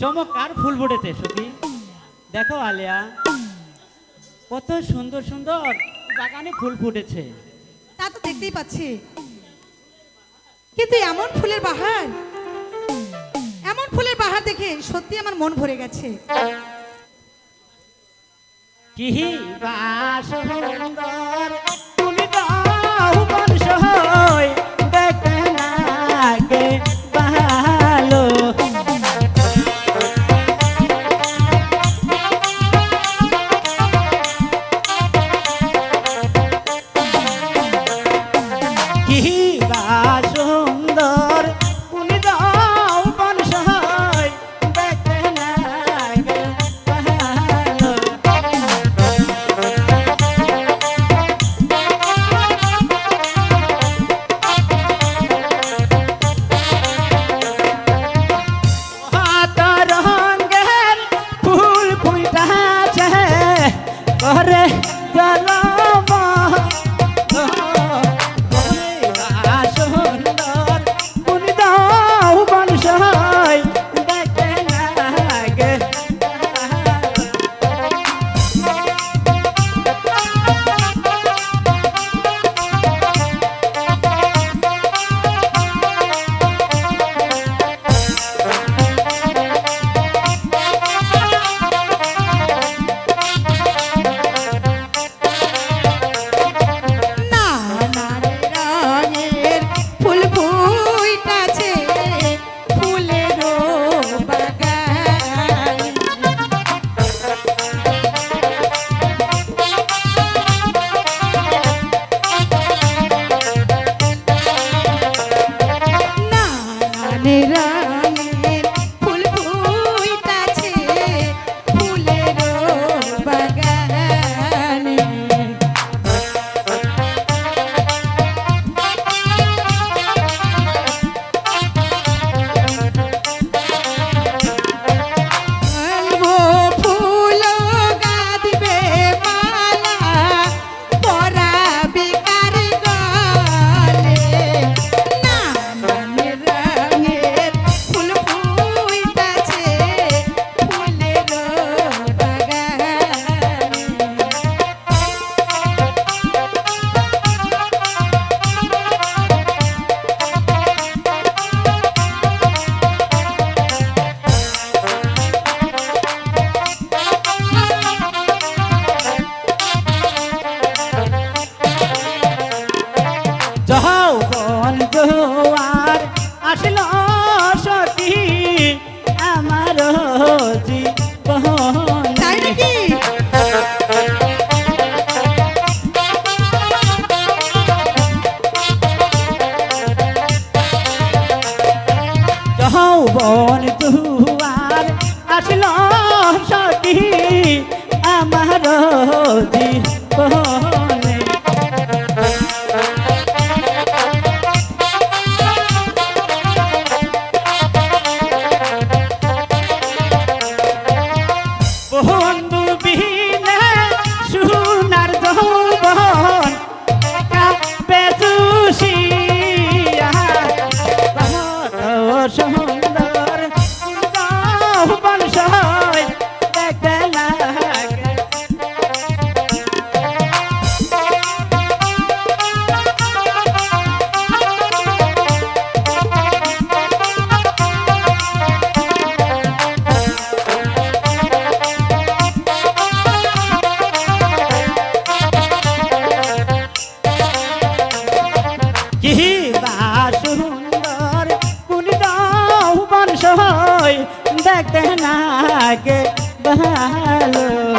চমৎকার ফুল ফুটেছে সখী। দেখো আলিয়া কত সুন্দর সুন্দর বাগানে ফুল ফুটেছে। তা তো দেখতেই পাচ্ছি। কিন্তু এমন ফুলের বাহার এমন ফুলের বাহার দেখে সত্যি আমার মন ভরে গেছে। কি বা যাও বন্ধুয়ার আসল সতী আমার জীবন যাও বন্ধুয়ার আসল সতী আমার জীবন লাগে ভালো